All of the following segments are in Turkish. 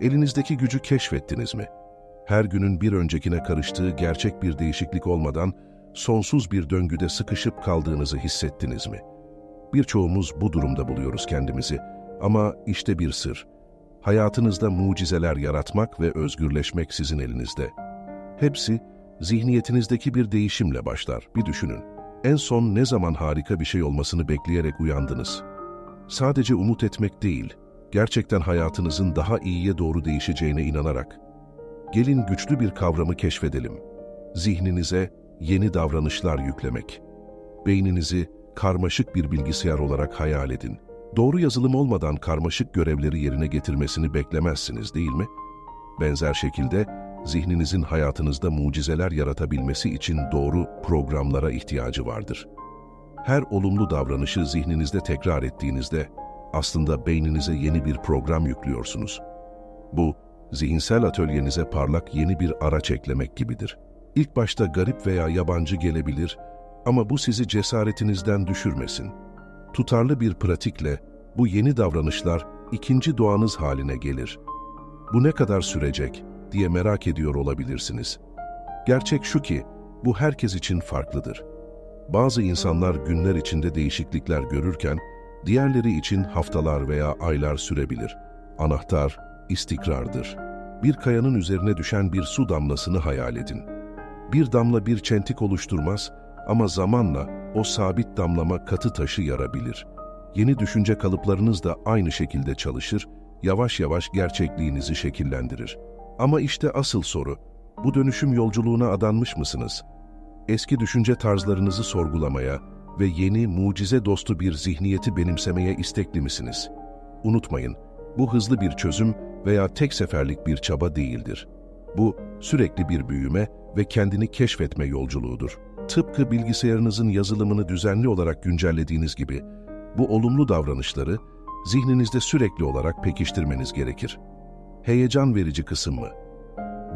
Elinizdeki gücü keşfettiniz mi? Her günün bir öncekine karıştığı gerçek bir değişiklik olmadan sonsuz bir döngüde sıkışıp kaldığınızı hissettiniz mi? Birçoğumuz bu durumda buluyoruz kendimizi. Ama işte bir sır. Hayatınızda mucizeler yaratmak ve özgürleşmek sizin elinizde. Hepsi zihniyetinizdeki bir değişimle başlar. Bir düşünün. En son ne zaman harika bir şey olmasını bekleyerek uyandınız? Sadece umut etmek değil, gerçekten hayatınızın daha iyiye doğru değişeceğine inanarak. Gelin güçlü bir kavramı keşfedelim. Zihninize yeni davranışlar yüklemek. Beyninizi karmaşık bir bilgisayar olarak hayal edin. Doğru yazılım olmadan karmaşık görevleri yerine getirmesini beklemezsiniz değil mi? Benzer şekilde zihninizin hayatınızda mucizeler yaratabilmesi için doğru programlara ihtiyacı vardır. Her olumlu davranışı zihninizde tekrar ettiğinizde aslında beyninize yeni bir program yüklüyorsunuz. Bu, zihinsel atölyenize parlak yeni bir araç eklemek gibidir. İlk başta garip veya yabancı gelebilir ama bu sizi cesaretinizden düşürmesin. Tutarlı bir pratikle bu yeni davranışlar ikinci doğanız haline gelir. Bu ne kadar sürecek diye merak ediyor olabilirsiniz. Gerçek şu ki bu herkes için farklıdır. Bazı insanlar günler içinde değişiklikler görürken diğerleri için haftalar veya aylar sürebilir. Anahtar istikrardır. Bir kayanın üzerine düşen bir su damlasını hayal edin. Bir damla bir çentik oluşturmaz ama zamanla o sabit damlama katı taşı yarabilir. Yeni düşünce kalıplarınız da aynı şekilde çalışır, yavaş yavaş gerçekliğinizi şekillendirir. Ama işte asıl soru, bu dönüşüm yolculuğuna adanmış mısınız? Eski düşünce tarzlarınızı sorgulamaya ve yeni, mucize dostu bir zihniyeti benimsemeye istekli misiniz? Unutmayın, bu hızlı bir çözüm veya tek seferlik bir çaba değildir. Bu, sürekli bir büyüme ve kendini keşfetme yolculuğudur. Tıpkı bilgisayarınızın yazılımını düzenli olarak güncellediğiniz gibi, bu olumlu davranışları zihninizde sürekli olarak pekiştirmeniz gerekir. Heyecan verici kısım mı?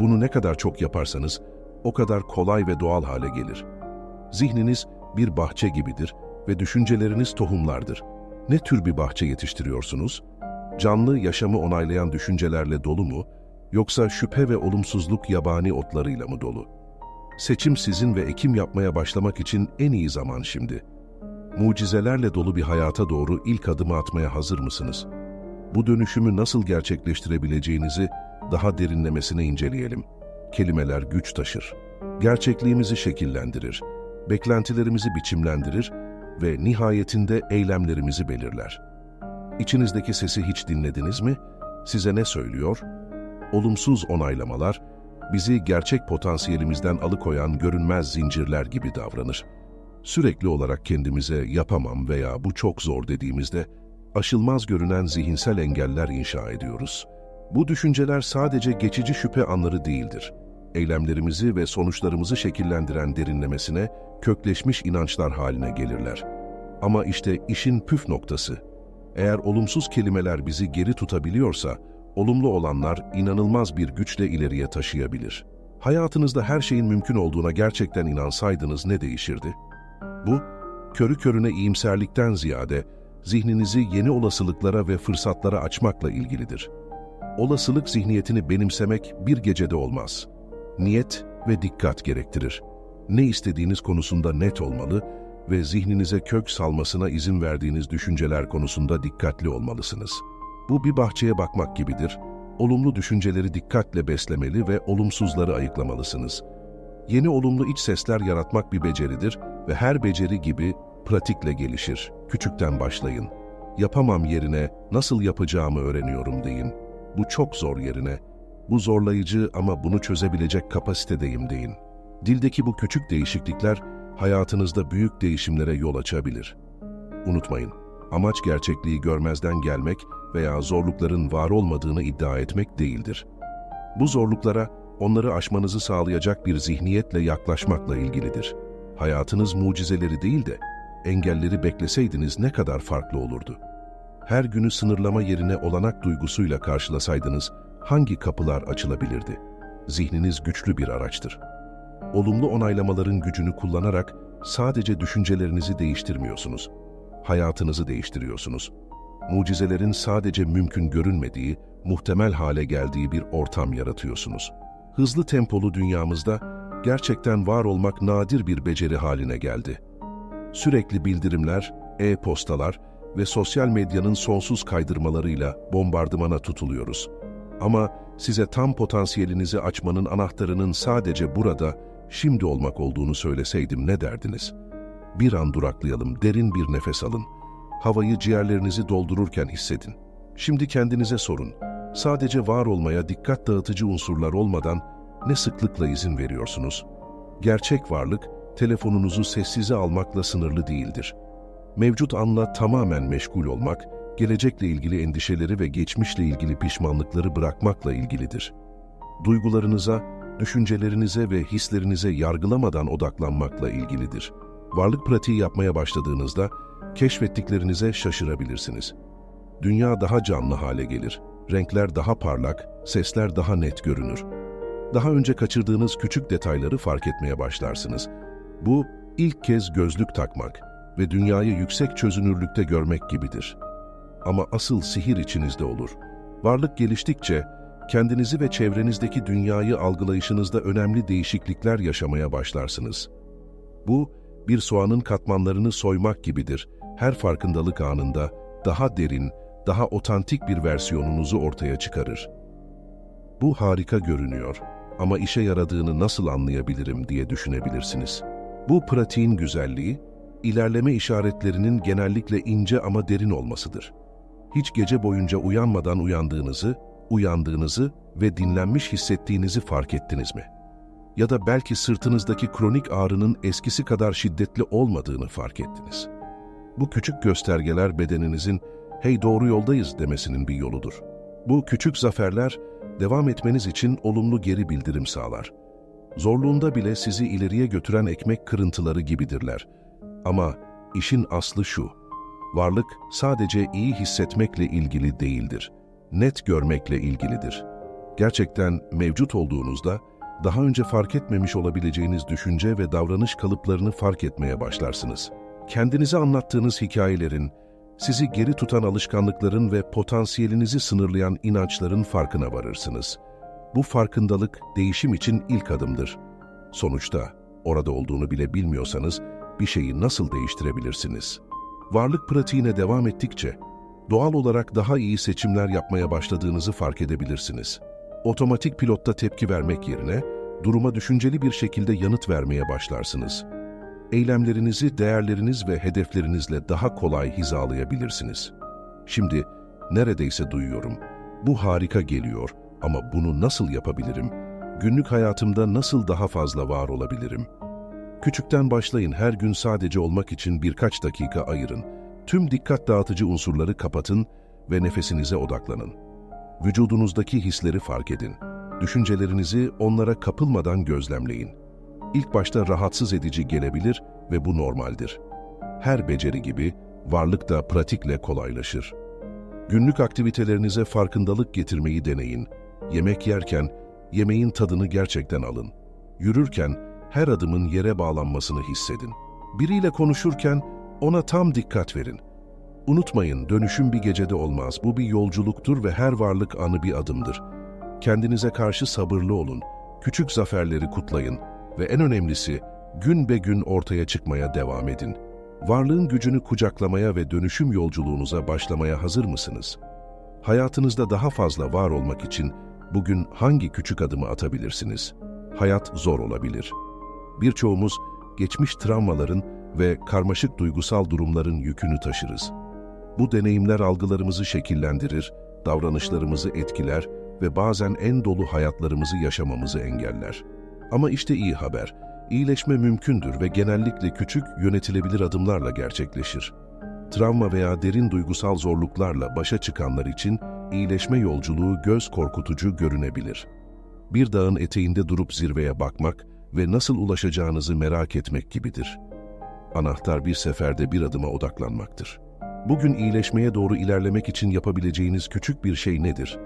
Bunu ne kadar çok yaparsanız, o kadar kolay ve doğal hale gelir. Zihniniz bir bahçe gibidir ve düşünceleriniz tohumlardır. Ne tür bir bahçe yetiştiriyorsunuz? Canlı, yaşamı onaylayan düşüncelerle dolu mu, yoksa şüphe ve olumsuzluk yabani otlarıyla mı dolu? Seçim sizin ve ekim yapmaya başlamak için en iyi zaman şimdi. Mucizelerle dolu bir hayata doğru ilk adımı atmaya hazır mısınız? Bu dönüşümü nasıl gerçekleştirebileceğinizi daha derinlemesine inceleyelim. Kelimeler güç taşır. Gerçekliğimizi şekillendirir, beklentilerimizi biçimlendirir ve nihayetinde eylemlerimizi belirler. İçinizdeki sesi hiç dinlediniz mi? Size ne söylüyor? Olumsuz onaylamalar, bizi gerçek potansiyelimizden alıkoyan görünmez zincirler gibi davranır. Sürekli olarak kendimize yapamam veya bu çok zor dediğimizde, aşılmaz görünen zihinsel engeller inşa ediyoruz. Bu düşünceler sadece geçici şüphe anları değildir. Eylemlerimizi ve sonuçlarımızı şekillendiren derinlemesine, kökleşmiş inançlar haline gelirler. Ama işte işin püf noktası. Eğer olumsuz kelimeler bizi geri tutabiliyorsa, olumlu olanlar inanılmaz bir güçle ileriye taşıyabilir. Hayatınızda her şeyin mümkün olduğuna gerçekten inansaydınız ne değişirdi? Bu, körü körüne iyimserlikten ziyade zihninizi yeni olasılıklara ve fırsatlara açmakla ilgilidir. Olasılık zihniyetini benimsemek bir gecede olmaz. Niyet ve dikkat gerektirir. Ne istediğiniz konusunda net olmalı ve zihninize kök salmasına izin verdiğiniz düşünceler konusunda dikkatli olmalısınız. Bu bir bahçeye bakmak gibidir. Olumlu düşünceleri dikkatle beslemeli ve olumsuzları ayıklamalısınız. Yeni olumlu iç sesler yaratmak bir beceridir ve her beceri gibi pratikle gelişir. Küçükten başlayın. Yapamam yerine nasıl yapacağımı öğreniyorum deyin. Bu çok zor yerine. Bu zorlayıcı ama bunu çözebilecek kapasitedeyim deyin. Dildeki bu küçük değişiklikler hayatınızda büyük değişimlere yol açabilir. Unutmayın, amaç gerçekliği görmezden gelmek veya zorlukların var olmadığını iddia etmek değildir. Bu zorluklara onları aşmanızı sağlayacak bir zihniyetle yaklaşmakla ilgilidir. Hayatınız mucizeleri değil de engelleri bekleseydiniz ne kadar farklı olurdu. Her günü sınırlama yerine olanak duygusuyla karşılasaydınız hangi kapılar açılabilirdi? Zihniniz güçlü bir araçtır. Olumlu onaylamaların gücünü kullanarak sadece düşüncelerinizi değiştirmiyorsunuz. Hayatınızı değiştiriyorsunuz. Mucizelerin sadece mümkün görünmediği, muhtemel hale geldiği bir ortam yaratıyorsunuz. Hızlı tempolu dünyamızda gerçekten var olmak nadir bir beceri haline geldi. Sürekli bildirimler, e-postalar ve sosyal medyanın sonsuz kaydırmalarıyla bombardımana tutuluyoruz. Ama size tam potansiyelinizi açmanın anahtarının sadece burada, şimdi olmak olduğunu söyleseydim ne derdiniz? Bir an duraklayalım, derin bir nefes alın. Havayı ciğerlerinizi doldururken hissedin. Şimdi kendinize sorun. Sadece var olmaya dikkat dağıtıcı unsurlar olmadan ne sıklıkla izin veriyorsunuz? Gerçek varlık, telefonunuzu sessize almakla sınırlı değildir. Mevcut anla tamamen meşgul olmak, gelecekle ilgili endişeleri ve geçmişle ilgili pişmanlıkları bırakmakla ilgilidir. Duygularınıza, düşüncelerinize ve hislerinize yargılamadan odaklanmakla ilgilidir. Varlık pratiği yapmaya başladığınızda keşfettiklerinize şaşırabilirsiniz. Dünya daha canlı hale gelir, renkler daha parlak, sesler daha net görünür. Daha önce kaçırdığınız küçük detayları fark etmeye başlarsınız. Bu, ilk kez gözlük takmak ve dünyayı yüksek çözünürlükte görmek gibidir. Ama asıl sihir içinizde olur. Varlık geliştikçe, kendinizi ve çevrenizdeki dünyayı algılayışınızda önemli değişiklikler yaşamaya başlarsınız. Bu, bir soğanın katmanlarını soymak gibidir. Her farkındalık anında daha derin, daha otantik bir versiyonunuzu ortaya çıkarır. Bu harika görünüyor ama işe yaradığını nasıl anlayabilirim diye düşünebilirsiniz. Bu pratiğin güzelliği, ilerleme işaretlerinin genellikle ince ama derin olmasıdır. Hiç gece boyunca uyanmadan uyandığınızı, uyandığınızı ve dinlenmiş hissettiğinizi fark ettiniz mi? Ya da belki sırtınızdaki kronik ağrının eskisi kadar şiddetli olmadığını fark ettiniz. Bu küçük göstergeler bedeninizin hey doğru yoldayız demesinin bir yoludur. Bu küçük zaferler devam etmeniz için olumlu geri bildirim sağlar. Zorluğunda bile sizi ileriye götüren ekmek kırıntıları gibidirler. Ama işin aslı şu, varlık sadece iyi hissetmekle ilgili değildir. Net görmekle ilgilidir. Gerçekten mevcut olduğunuzda, daha önce fark etmemiş olabileceğiniz düşünce ve davranış kalıplarını fark etmeye başlarsınız. Kendinize anlattığınız hikayelerin, sizi geri tutan alışkanlıkların ve potansiyelinizi sınırlayan inançların farkına varırsınız. Bu farkındalık değişim için ilk adımdır. Sonuçta orada olduğunu bile bilmiyorsanız bir şeyi nasıl değiştirebilirsiniz? Varlık pratiğine devam ettikçe doğal olarak daha iyi seçimler yapmaya başladığınızı fark edebilirsiniz. Otomatik pilotta tepki vermek yerine duruma düşünceli bir şekilde yanıt vermeye başlarsınız eylemlerinizi değerleriniz ve hedeflerinizle daha kolay hizalayabilirsiniz. Şimdi neredeyse duyuyorum. Bu harika geliyor ama bunu nasıl yapabilirim? Günlük hayatımda nasıl daha fazla var olabilirim? Küçükten başlayın her gün sadece olmak için birkaç dakika ayırın. Tüm dikkat dağıtıcı unsurları kapatın ve nefesinize odaklanın. Vücudunuzdaki hisleri fark edin. Düşüncelerinizi onlara kapılmadan gözlemleyin ilk başta rahatsız edici gelebilir ve bu normaldir. Her beceri gibi varlık da pratikle kolaylaşır. Günlük aktivitelerinize farkındalık getirmeyi deneyin. Yemek yerken yemeğin tadını gerçekten alın. Yürürken her adımın yere bağlanmasını hissedin. Biriyle konuşurken ona tam dikkat verin. Unutmayın, dönüşüm bir gecede olmaz. Bu bir yolculuktur ve her varlık anı bir adımdır. Kendinize karşı sabırlı olun. Küçük zaferleri kutlayın ve en önemlisi gün be gün ortaya çıkmaya devam edin. Varlığın gücünü kucaklamaya ve dönüşüm yolculuğunuza başlamaya hazır mısınız? Hayatınızda daha fazla var olmak için bugün hangi küçük adımı atabilirsiniz? Hayat zor olabilir. Birçoğumuz geçmiş travmaların ve karmaşık duygusal durumların yükünü taşırız. Bu deneyimler algılarımızı şekillendirir, davranışlarımızı etkiler ve bazen en dolu hayatlarımızı yaşamamızı engeller. Ama işte iyi haber. İyileşme mümkündür ve genellikle küçük, yönetilebilir adımlarla gerçekleşir. Travma veya derin duygusal zorluklarla başa çıkanlar için iyileşme yolculuğu göz korkutucu görünebilir. Bir dağın eteğinde durup zirveye bakmak ve nasıl ulaşacağınızı merak etmek gibidir. Anahtar bir seferde bir adıma odaklanmaktır. Bugün iyileşmeye doğru ilerlemek için yapabileceğiniz küçük bir şey nedir?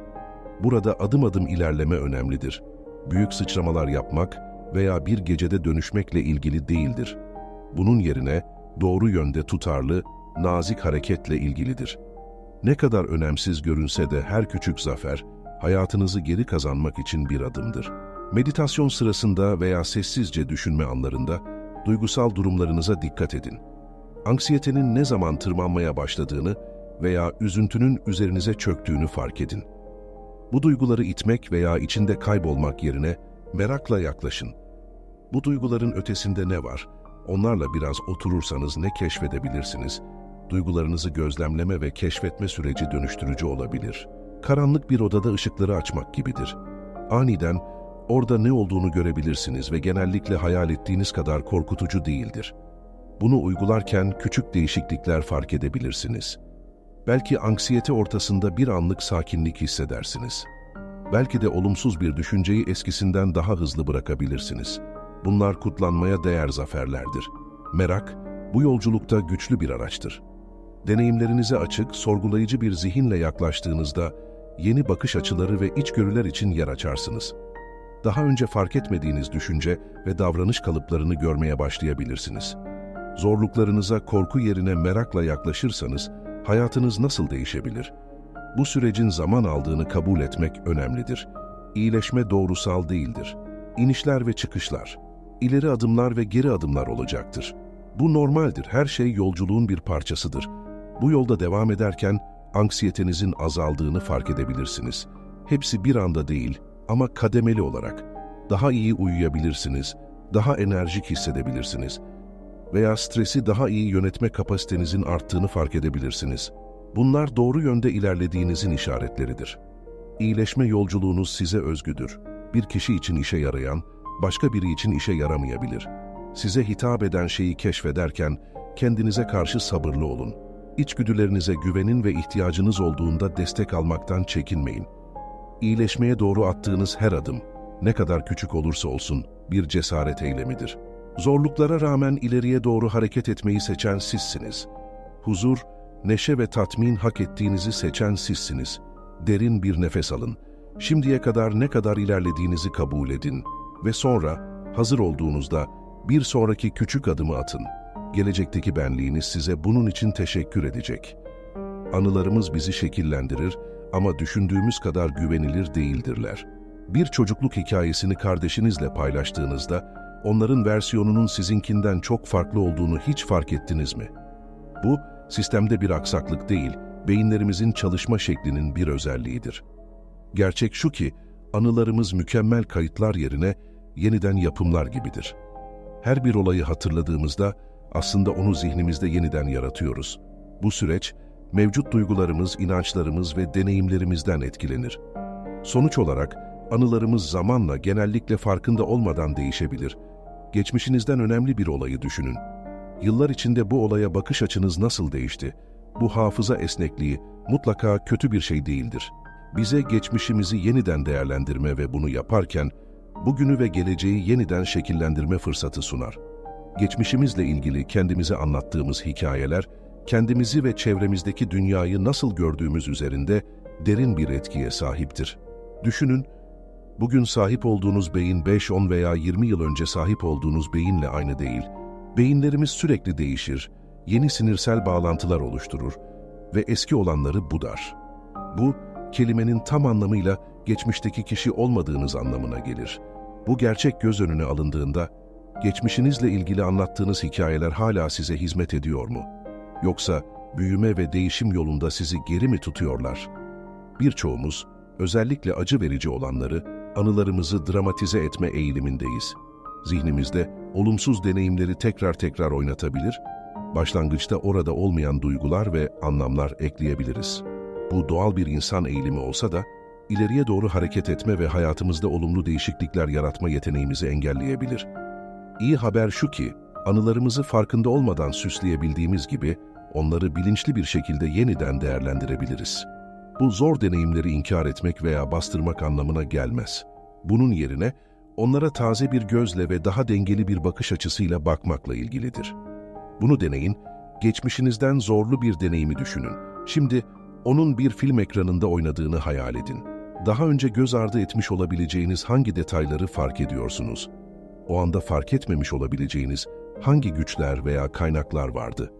Burada adım adım ilerleme önemlidir büyük sıçramalar yapmak veya bir gecede dönüşmekle ilgili değildir. Bunun yerine doğru yönde tutarlı, nazik hareketle ilgilidir. Ne kadar önemsiz görünse de her küçük zafer, hayatınızı geri kazanmak için bir adımdır. Meditasyon sırasında veya sessizce düşünme anlarında duygusal durumlarınıza dikkat edin. Anksiyetenin ne zaman tırmanmaya başladığını veya üzüntünün üzerinize çöktüğünü fark edin. Bu duyguları itmek veya içinde kaybolmak yerine merakla yaklaşın. Bu duyguların ötesinde ne var? Onlarla biraz oturursanız ne keşfedebilirsiniz? Duygularınızı gözlemleme ve keşfetme süreci dönüştürücü olabilir. Karanlık bir odada ışıkları açmak gibidir. Aniden orada ne olduğunu görebilirsiniz ve genellikle hayal ettiğiniz kadar korkutucu değildir. Bunu uygularken küçük değişiklikler fark edebilirsiniz. Belki anksiyete ortasında bir anlık sakinlik hissedersiniz. Belki de olumsuz bir düşünceyi eskisinden daha hızlı bırakabilirsiniz. Bunlar kutlanmaya değer zaferlerdir. Merak, bu yolculukta güçlü bir araçtır. Deneyimlerinize açık, sorgulayıcı bir zihinle yaklaştığınızda yeni bakış açıları ve içgörüler için yer açarsınız. Daha önce fark etmediğiniz düşünce ve davranış kalıplarını görmeye başlayabilirsiniz. Zorluklarınıza korku yerine merakla yaklaşırsanız hayatınız nasıl değişebilir? Bu sürecin zaman aldığını kabul etmek önemlidir. İyileşme doğrusal değildir. İnişler ve çıkışlar, ileri adımlar ve geri adımlar olacaktır. Bu normaldir, her şey yolculuğun bir parçasıdır. Bu yolda devam ederken anksiyetenizin azaldığını fark edebilirsiniz. Hepsi bir anda değil ama kademeli olarak. Daha iyi uyuyabilirsiniz, daha enerjik hissedebilirsiniz veya stresi daha iyi yönetme kapasitenizin arttığını fark edebilirsiniz. Bunlar doğru yönde ilerlediğinizin işaretleridir. İyileşme yolculuğunuz size özgüdür. Bir kişi için işe yarayan, başka biri için işe yaramayabilir. Size hitap eden şeyi keşfederken kendinize karşı sabırlı olun. İçgüdülerinize güvenin ve ihtiyacınız olduğunda destek almaktan çekinmeyin. İyileşmeye doğru attığınız her adım, ne kadar küçük olursa olsun, bir cesaret eylemidir. Zorluklara rağmen ileriye doğru hareket etmeyi seçen sizsiniz. Huzur, neşe ve tatmin hak ettiğinizi seçen sizsiniz. Derin bir nefes alın. Şimdiye kadar ne kadar ilerlediğinizi kabul edin ve sonra hazır olduğunuzda bir sonraki küçük adımı atın. Gelecekteki benliğiniz size bunun için teşekkür edecek. Anılarımız bizi şekillendirir ama düşündüğümüz kadar güvenilir değildirler. Bir çocukluk hikayesini kardeşinizle paylaştığınızda onların versiyonunun sizinkinden çok farklı olduğunu hiç fark ettiniz mi? Bu, sistemde bir aksaklık değil, beyinlerimizin çalışma şeklinin bir özelliğidir. Gerçek şu ki, anılarımız mükemmel kayıtlar yerine yeniden yapımlar gibidir. Her bir olayı hatırladığımızda aslında onu zihnimizde yeniden yaratıyoruz. Bu süreç, mevcut duygularımız, inançlarımız ve deneyimlerimizden etkilenir. Sonuç olarak, anılarımız zamanla genellikle farkında olmadan değişebilir. Geçmişinizden önemli bir olayı düşünün. Yıllar içinde bu olaya bakış açınız nasıl değişti? Bu hafıza esnekliği mutlaka kötü bir şey değildir. Bize geçmişimizi yeniden değerlendirme ve bunu yaparken bugünü ve geleceği yeniden şekillendirme fırsatı sunar. Geçmişimizle ilgili kendimize anlattığımız hikayeler, kendimizi ve çevremizdeki dünyayı nasıl gördüğümüz üzerinde derin bir etkiye sahiptir. Düşünün, bugün sahip olduğunuz beyin 5, 10 veya 20 yıl önce sahip olduğunuz beyinle aynı değil. Beyinlerimiz sürekli değişir, yeni sinirsel bağlantılar oluşturur ve eski olanları budar. Bu, kelimenin tam anlamıyla geçmişteki kişi olmadığınız anlamına gelir. Bu gerçek göz önüne alındığında, geçmişinizle ilgili anlattığınız hikayeler hala size hizmet ediyor mu? Yoksa büyüme ve değişim yolunda sizi geri mi tutuyorlar? Birçoğumuz, özellikle acı verici olanları, anılarımızı dramatize etme eğilimindeyiz. Zihnimizde olumsuz deneyimleri tekrar tekrar oynatabilir, başlangıçta orada olmayan duygular ve anlamlar ekleyebiliriz. Bu doğal bir insan eğilimi olsa da, ileriye doğru hareket etme ve hayatımızda olumlu değişiklikler yaratma yeteneğimizi engelleyebilir. İyi haber şu ki, anılarımızı farkında olmadan süsleyebildiğimiz gibi, onları bilinçli bir şekilde yeniden değerlendirebiliriz. Bu zor deneyimleri inkar etmek veya bastırmak anlamına gelmez. Bunun yerine, onlara taze bir gözle ve daha dengeli bir bakış açısıyla bakmakla ilgilidir. Bunu deneyin, geçmişinizden zorlu bir deneyimi düşünün. Şimdi onun bir film ekranında oynadığını hayal edin. Daha önce göz ardı etmiş olabileceğiniz hangi detayları fark ediyorsunuz? O anda fark etmemiş olabileceğiniz hangi güçler veya kaynaklar vardı?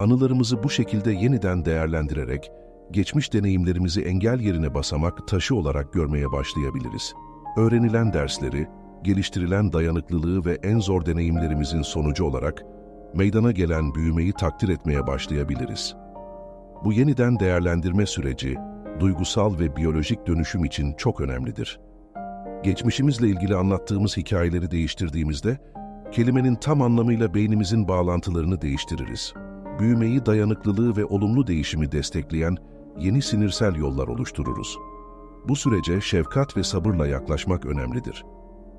Anılarımızı bu şekilde yeniden değerlendirerek geçmiş deneyimlerimizi engel yerine basamak taşı olarak görmeye başlayabiliriz. Öğrenilen dersleri, geliştirilen dayanıklılığı ve en zor deneyimlerimizin sonucu olarak meydana gelen büyümeyi takdir etmeye başlayabiliriz. Bu yeniden değerlendirme süreci, duygusal ve biyolojik dönüşüm için çok önemlidir. Geçmişimizle ilgili anlattığımız hikayeleri değiştirdiğimizde, kelimenin tam anlamıyla beynimizin bağlantılarını değiştiririz. Büyümeyi, dayanıklılığı ve olumlu değişimi destekleyen yeni sinirsel yollar oluştururuz. Bu sürece şefkat ve sabırla yaklaşmak önemlidir.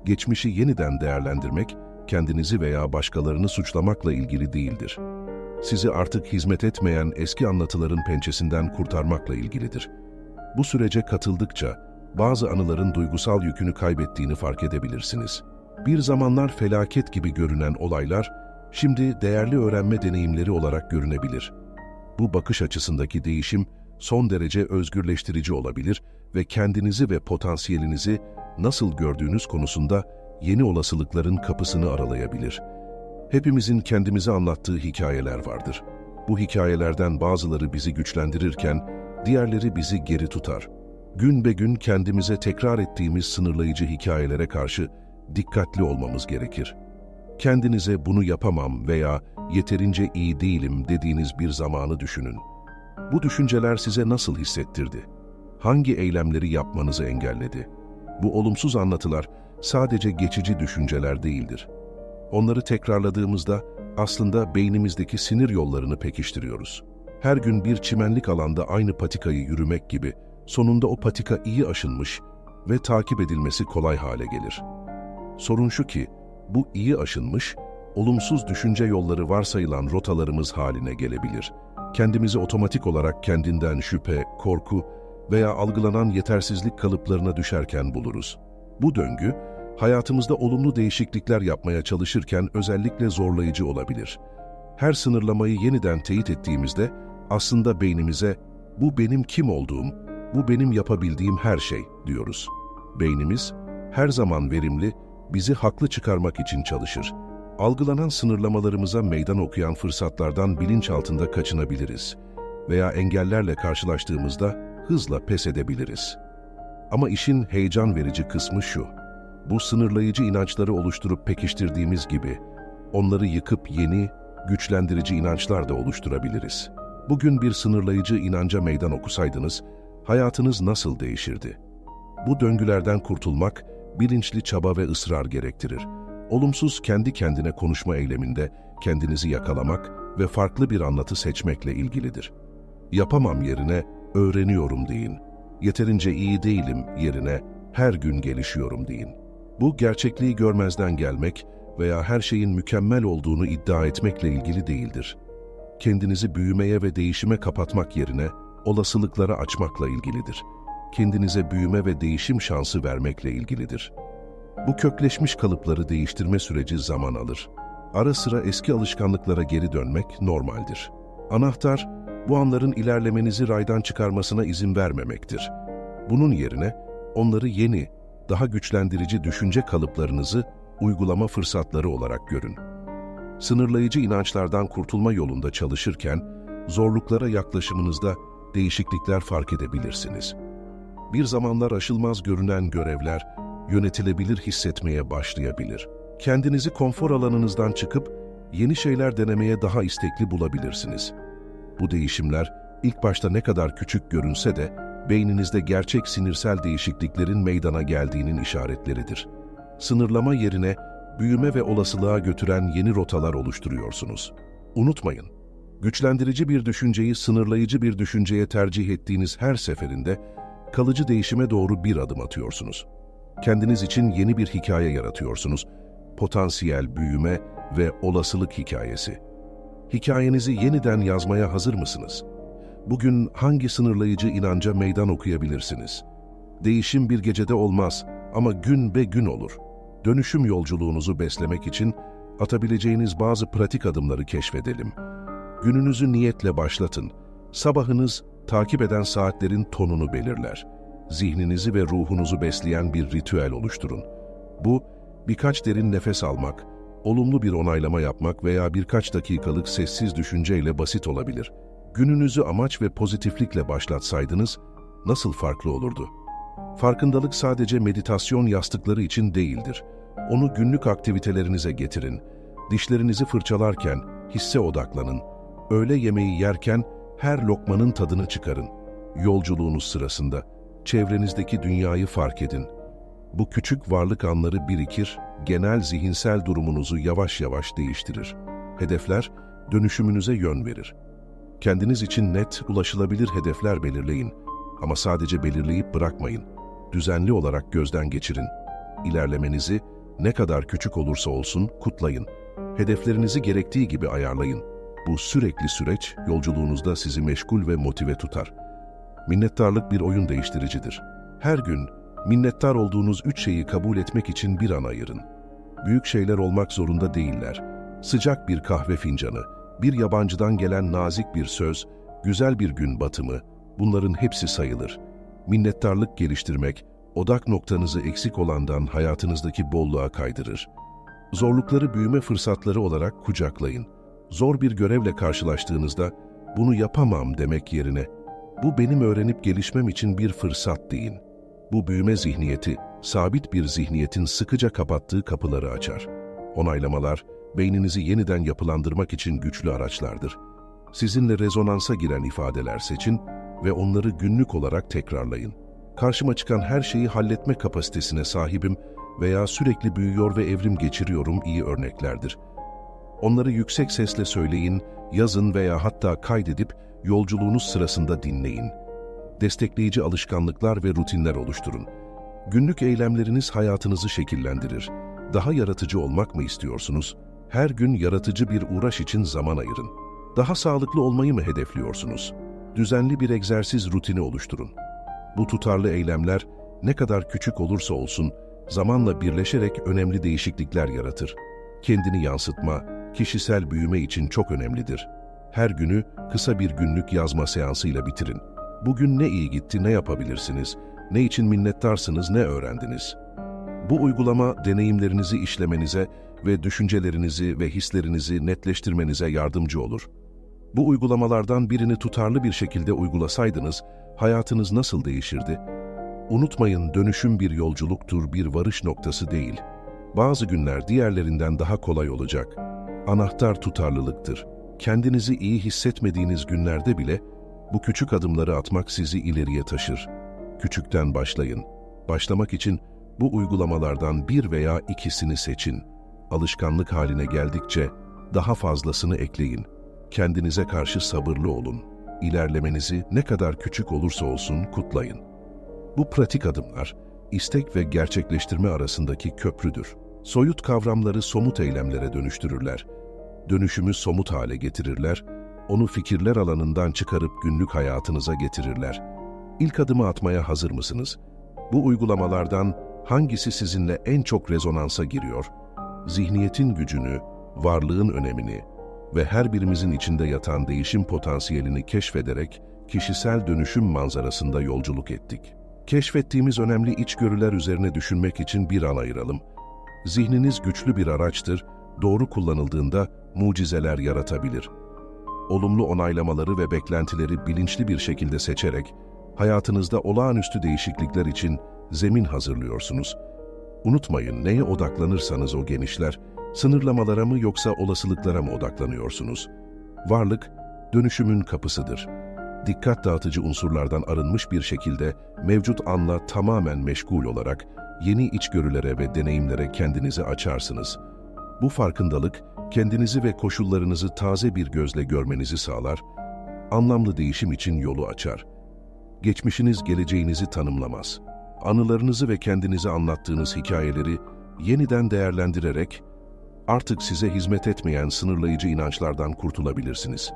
Geçmişi yeniden değerlendirmek, kendinizi veya başkalarını suçlamakla ilgili değildir. Sizi artık hizmet etmeyen eski anlatıların pençesinden kurtarmakla ilgilidir. Bu sürece katıldıkça bazı anıların duygusal yükünü kaybettiğini fark edebilirsiniz. Bir zamanlar felaket gibi görünen olaylar, şimdi değerli öğrenme deneyimleri olarak görünebilir. Bu bakış açısındaki değişim son derece özgürleştirici olabilir ve kendinizi ve potansiyelinizi nasıl gördüğünüz konusunda yeni olasılıkların kapısını aralayabilir. Hepimizin kendimize anlattığı hikayeler vardır. Bu hikayelerden bazıları bizi güçlendirirken, diğerleri bizi geri tutar. Gün be gün kendimize tekrar ettiğimiz sınırlayıcı hikayelere karşı dikkatli olmamız gerekir. Kendinize bunu yapamam veya yeterince iyi değilim dediğiniz bir zamanı düşünün. Bu düşünceler size nasıl hissettirdi? Hangi eylemleri yapmanızı engelledi? Bu olumsuz anlatılar sadece geçici düşünceler değildir. Onları tekrarladığımızda aslında beynimizdeki sinir yollarını pekiştiriyoruz. Her gün bir çimenlik alanda aynı patikayı yürümek gibi sonunda o patika iyi aşınmış ve takip edilmesi kolay hale gelir. Sorun şu ki, bu iyi aşınmış, olumsuz düşünce yolları varsayılan rotalarımız haline gelebilir. Kendimizi otomatik olarak kendinden şüphe, korku veya algılanan yetersizlik kalıplarına düşerken buluruz. Bu döngü, hayatımızda olumlu değişiklikler yapmaya çalışırken özellikle zorlayıcı olabilir. Her sınırlamayı yeniden teyit ettiğimizde aslında beynimize bu benim kim olduğum, bu benim yapabildiğim her şey diyoruz. Beynimiz her zaman verimli, bizi haklı çıkarmak için çalışır. Algılanan sınırlamalarımıza meydan okuyan fırsatlardan bilinç altında kaçınabiliriz veya engellerle karşılaştığımızda hızla pes edebiliriz. Ama işin heyecan verici kısmı şu. Bu sınırlayıcı inançları oluşturup pekiştirdiğimiz gibi onları yıkıp yeni, güçlendirici inançlar da oluşturabiliriz. Bugün bir sınırlayıcı inanca meydan okusaydınız, hayatınız nasıl değişirdi? Bu döngülerden kurtulmak, bilinçli çaba ve ısrar gerektirir. Olumsuz kendi kendine konuşma eyleminde kendinizi yakalamak ve farklı bir anlatı seçmekle ilgilidir. Yapamam yerine öğreniyorum deyin. Yeterince iyi değilim yerine her gün gelişiyorum deyin. Bu gerçekliği görmezden gelmek veya her şeyin mükemmel olduğunu iddia etmekle ilgili değildir. Kendinizi büyümeye ve değişime kapatmak yerine olasılıklara açmakla ilgilidir. Kendinize büyüme ve değişim şansı vermekle ilgilidir. Bu kökleşmiş kalıpları değiştirme süreci zaman alır. Ara sıra eski alışkanlıklara geri dönmek normaldir. Anahtar, bu anların ilerlemenizi raydan çıkarmasına izin vermemektir. Bunun yerine onları yeni, daha güçlendirici düşünce kalıplarınızı uygulama fırsatları olarak görün. Sınırlayıcı inançlardan kurtulma yolunda çalışırken, zorluklara yaklaşımınızda değişiklikler fark edebilirsiniz. Bir zamanlar aşılmaz görünen görevler, yönetilebilir hissetmeye başlayabilir. Kendinizi konfor alanınızdan çıkıp yeni şeyler denemeye daha istekli bulabilirsiniz. Bu değişimler ilk başta ne kadar küçük görünse de beyninizde gerçek sinirsel değişikliklerin meydana geldiğinin işaretleridir. Sınırlama yerine büyüme ve olasılığa götüren yeni rotalar oluşturuyorsunuz. Unutmayın, güçlendirici bir düşünceyi sınırlayıcı bir düşünceye tercih ettiğiniz her seferinde kalıcı değişime doğru bir adım atıyorsunuz. Kendiniz için yeni bir hikaye yaratıyorsunuz. Potansiyel büyüme ve olasılık hikayesi. Hikayenizi yeniden yazmaya hazır mısınız? Bugün hangi sınırlayıcı inanca meydan okuyabilirsiniz? Değişim bir gecede olmaz ama gün be gün olur. Dönüşüm yolculuğunuzu beslemek için atabileceğiniz bazı pratik adımları keşfedelim. Gününüzü niyetle başlatın. Sabahınız takip eden saatlerin tonunu belirler. Zihninizi ve ruhunuzu besleyen bir ritüel oluşturun. Bu, birkaç derin nefes almak, olumlu bir onaylama yapmak veya birkaç dakikalık sessiz düşünceyle basit olabilir. Gününüzü amaç ve pozitiflikle başlatsaydınız nasıl farklı olurdu? Farkındalık sadece meditasyon yastıkları için değildir. Onu günlük aktivitelerinize getirin. Dişlerinizi fırçalarken hisse odaklanın. Öğle yemeği yerken her lokmanın tadını çıkarın. Yolculuğunuz sırasında çevrenizdeki dünyayı fark edin. Bu küçük varlık anları birikir, genel zihinsel durumunuzu yavaş yavaş değiştirir. Hedefler dönüşümünüze yön verir. Kendiniz için net, ulaşılabilir hedefler belirleyin. Ama sadece belirleyip bırakmayın. Düzenli olarak gözden geçirin. İlerlemenizi ne kadar küçük olursa olsun kutlayın. Hedeflerinizi gerektiği gibi ayarlayın. Bu sürekli süreç yolculuğunuzda sizi meşgul ve motive tutar. Minnettarlık bir oyun değiştiricidir. Her gün minnettar olduğunuz üç şeyi kabul etmek için bir an ayırın. Büyük şeyler olmak zorunda değiller. Sıcak bir kahve fincanı, bir yabancıdan gelen nazik bir söz, güzel bir gün batımı, bunların hepsi sayılır. Minnettarlık geliştirmek, odak noktanızı eksik olandan hayatınızdaki bolluğa kaydırır. Zorlukları büyüme fırsatları olarak kucaklayın. Zor bir görevle karşılaştığınızda, bunu yapamam demek yerine, bu benim öğrenip gelişmem için bir fırsat deyin. Bu büyüme zihniyeti, sabit bir zihniyetin sıkıca kapattığı kapıları açar. Onaylamalar, beyninizi yeniden yapılandırmak için güçlü araçlardır. Sizinle rezonansa giren ifadeler seçin ve onları günlük olarak tekrarlayın. Karşıma çıkan her şeyi halletme kapasitesine sahibim veya sürekli büyüyor ve evrim geçiriyorum iyi örneklerdir. Onları yüksek sesle söyleyin, yazın veya hatta kaydedip yolculuğunuz sırasında dinleyin. Destekleyici alışkanlıklar ve rutinler oluşturun. Günlük eylemleriniz hayatınızı şekillendirir. Daha yaratıcı olmak mı istiyorsunuz? Her gün yaratıcı bir uğraş için zaman ayırın. Daha sağlıklı olmayı mı hedefliyorsunuz? Düzenli bir egzersiz rutini oluşturun. Bu tutarlı eylemler ne kadar küçük olursa olsun zamanla birleşerek önemli değişiklikler yaratır. Kendini yansıtma, kişisel büyüme için çok önemlidir. Her günü kısa bir günlük yazma seansıyla bitirin. Bugün ne iyi gitti, ne yapabilirsiniz, ne için minnettarsınız, ne öğrendiniz? Bu uygulama deneyimlerinizi işlemenize ve düşüncelerinizi ve hislerinizi netleştirmenize yardımcı olur. Bu uygulamalardan birini tutarlı bir şekilde uygulasaydınız, hayatınız nasıl değişirdi? Unutmayın dönüşüm bir yolculuktur, bir varış noktası değil. Bazı günler diğerlerinden daha kolay olacak. Anahtar tutarlılıktır. Kendinizi iyi hissetmediğiniz günlerde bile bu küçük adımları atmak sizi ileriye taşır. Küçükten başlayın. Başlamak için bu uygulamalardan bir veya ikisini seçin. Alışkanlık haline geldikçe daha fazlasını ekleyin. Kendinize karşı sabırlı olun. İlerlemenizi ne kadar küçük olursa olsun kutlayın. Bu pratik adımlar, istek ve gerçekleştirme arasındaki köprüdür. Soyut kavramları somut eylemlere dönüştürürler. Dönüşümü somut hale getirirler, onu fikirler alanından çıkarıp günlük hayatınıza getirirler. İlk adımı atmaya hazır mısınız? Bu uygulamalardan hangisi sizinle en çok rezonansa giriyor? Zihniyetin gücünü, varlığın önemini ve her birimizin içinde yatan değişim potansiyelini keşfederek kişisel dönüşüm manzarasında yolculuk ettik. Keşfettiğimiz önemli içgörüler üzerine düşünmek için bir an ayıralım. Zihniniz güçlü bir araçtır, doğru kullanıldığında mucizeler yaratabilir. Olumlu onaylamaları ve beklentileri bilinçli bir şekilde seçerek, hayatınızda olağanüstü değişiklikler için zemin hazırlıyorsunuz. Unutmayın, neye odaklanırsanız o genişler, sınırlamalara mı yoksa olasılıklara mı odaklanıyorsunuz? Varlık, dönüşümün kapısıdır. Dikkat dağıtıcı unsurlardan arınmış bir şekilde mevcut anla tamamen meşgul olarak yeni içgörülere ve deneyimlere kendinizi açarsınız. Bu farkındalık, kendinizi ve koşullarınızı taze bir gözle görmenizi sağlar, anlamlı değişim için yolu açar. Geçmişiniz geleceğinizi tanımlamaz. Anılarınızı ve kendinize anlattığınız hikayeleri yeniden değerlendirerek artık size hizmet etmeyen sınırlayıcı inançlardan kurtulabilirsiniz.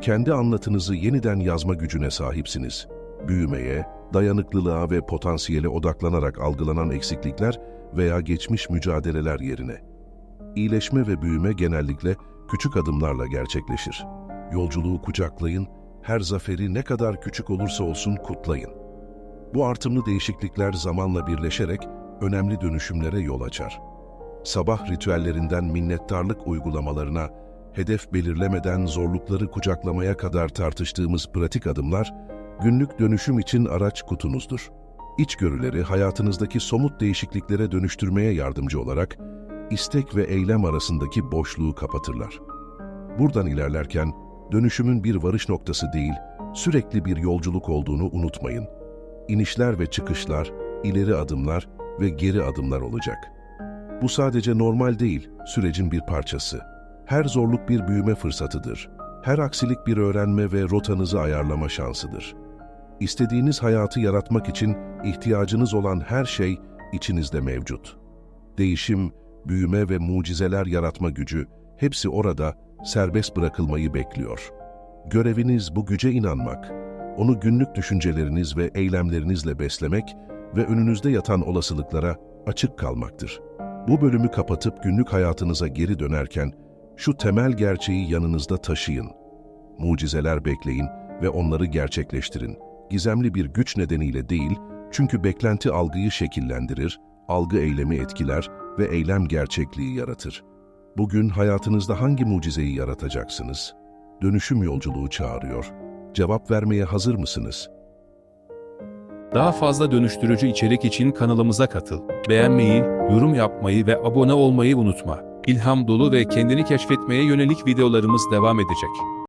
Kendi anlatınızı yeniden yazma gücüne sahipsiniz. Büyümeye, dayanıklılığa ve potansiyele odaklanarak algılanan eksiklikler veya geçmiş mücadeleler yerine. İyileşme ve büyüme genellikle küçük adımlarla gerçekleşir. Yolculuğu kucaklayın, her zaferi ne kadar küçük olursa olsun kutlayın. Bu artımlı değişiklikler zamanla birleşerek önemli dönüşümlere yol açar. Sabah ritüellerinden minnettarlık uygulamalarına, hedef belirlemeden zorlukları kucaklamaya kadar tartıştığımız pratik adımlar, günlük dönüşüm için araç kutunuzdur. İçgörüleri hayatınızdaki somut değişikliklere dönüştürmeye yardımcı olarak, istek ve eylem arasındaki boşluğu kapatırlar. Buradan ilerlerken, dönüşümün bir varış noktası değil, sürekli bir yolculuk olduğunu unutmayın. İnişler ve çıkışlar, ileri adımlar ve geri adımlar olacak. Bu sadece normal değil, sürecin bir parçası. Her zorluk bir büyüme fırsatıdır. Her aksilik bir öğrenme ve rotanızı ayarlama şansıdır. İstediğiniz hayatı yaratmak için ihtiyacınız olan her şey içinizde mevcut. Değişim, büyüme ve mucizeler yaratma gücü hepsi orada serbest bırakılmayı bekliyor. Göreviniz bu güce inanmak, onu günlük düşünceleriniz ve eylemlerinizle beslemek ve önünüzde yatan olasılıklara açık kalmaktır. Bu bölümü kapatıp günlük hayatınıza geri dönerken şu temel gerçeği yanınızda taşıyın. Mucizeler bekleyin ve onları gerçekleştirin. Gizemli bir güç nedeniyle değil, çünkü beklenti algıyı şekillendirir, algı eylemi etkiler ve eylem gerçekliği yaratır. Bugün hayatınızda hangi mucizeyi yaratacaksınız? Dönüşüm yolculuğu çağırıyor. Cevap vermeye hazır mısınız? Daha fazla dönüştürücü içerik için kanalımıza katıl. Beğenmeyi, yorum yapmayı ve abone olmayı unutma. İlham dolu ve kendini keşfetmeye yönelik videolarımız devam edecek.